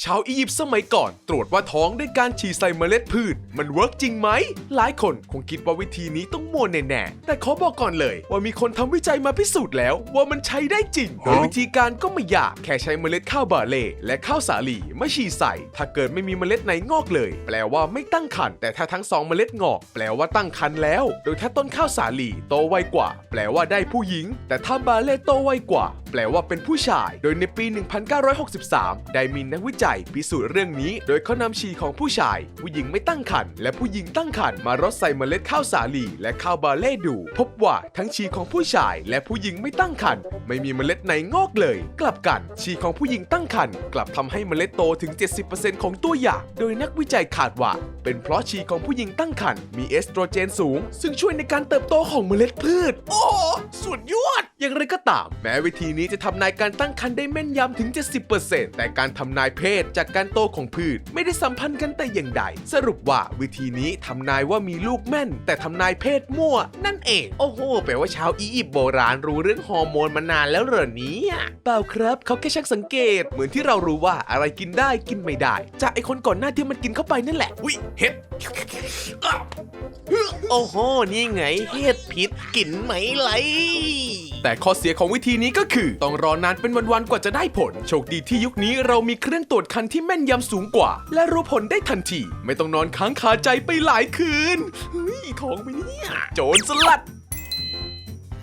ชาวอียิปต์สมัยก่อนตรวจว่าท้องด้วยการฉี่ใส่เมล็ดพืช มันเวิร์กจริงไหม หลายคนคงคิดว่าวิธีนี้ต้องมั่วแน่ๆแต่ขอบอกก่อนเลย ว่ามีคนทำวิจัยมาพิสูจน์แล้ว ว่ามันใช้ได้จริง โดยวิธีการก็ไม่ยากแค่ใช้เมล็ดข้าวบาเล่และข้าวสาลีมาฉี่ใส่ ถ้าเกิดไม่มีเมล็ดไหนงอกเลย แปลว่าไม่ตั้งครรภ์แต่ถ้าทั้งสองเมล็ดงอก แปลว่าตั้งครรภ์แล้ว โดยถ้าต้นข้าวสาลีโตไวกว่า แปลว่าได้ผู้หญิง แต่ถ้าบาเล่โตไวกว่า แปลว่าเป็นผู้ชาย โดยในปี 1963 ได้มีนักวิจัยพิสูจน์เรื่องนี้ โดยเขานำฉี่ของผู้ชาย ผู้หญิงไม่ตั้งครรภ์และผู้หญิงตั้งครรภ์มารดใส่เมล็ดข้าวสาลีและข้าวบาเล่ดู พบว่าทั้งฉี่ของผู้ชายและผู้หญิงไม่ตั้งครรภ์ไม่มีเมล็ดไหนงอกเลย กลับกันฉี่ของผู้หญิงตั้งครรภ์กลับทำให้เมล็ดโตถึง 70%ของตัวอย่าง โดยนักวิจัยคาดว่า เป็นเพราะฉี่ของผู้หญิงตั้งครรภ์มีเอสโตรเจนสูง ซึ่งช่วยในการเติบโตของเมล็ดพืช โอ้สุดยอด อย่างไรก็ตาม แม้วิธีนี้จะทำนายการตั้งครรภ์ได้แม่นยำถึง 70%แต่การทำนายเพศจากการโตของพืชไม่ได้สัมพันธ์กันแต่อย่างใด สรุปว่าวิธีนี้ทำนายว่ามีลูกแม่น แต่ทำนายเพศมั่ว นั่นเอง โอ้โหแปลว่าชาวอียิปต์โบราณรู้เรื่องฮอร์โมนมานานแล้วเหรอเนี่ยเปล่าครับเขาแค่ช่างสังเกต เหมือนที่เรารู้ว่าอะไรกินได้กินไม่ได้ จากไอคนก่อนหน้าที่มันกินเข้าไปนั่นแหละอุ้ยเห็ดโอ้โห นี่ไงเห็ดพิษกินไหมไหล แต่ข้อเสียของวิธีนี้ก็คือ ต้องรอนานเป็นวันๆกว่าจะได้ผล โชคดีที่ยุคนี้เรามีเครื่องตรวจคันที่แม่นยำสูงกว่า และรู้ผลได้ทันที ไม่ต้องนอนค้างคาใจไปหลายคืนเฮ้ยท้องไปเนี่ยโจรสลัด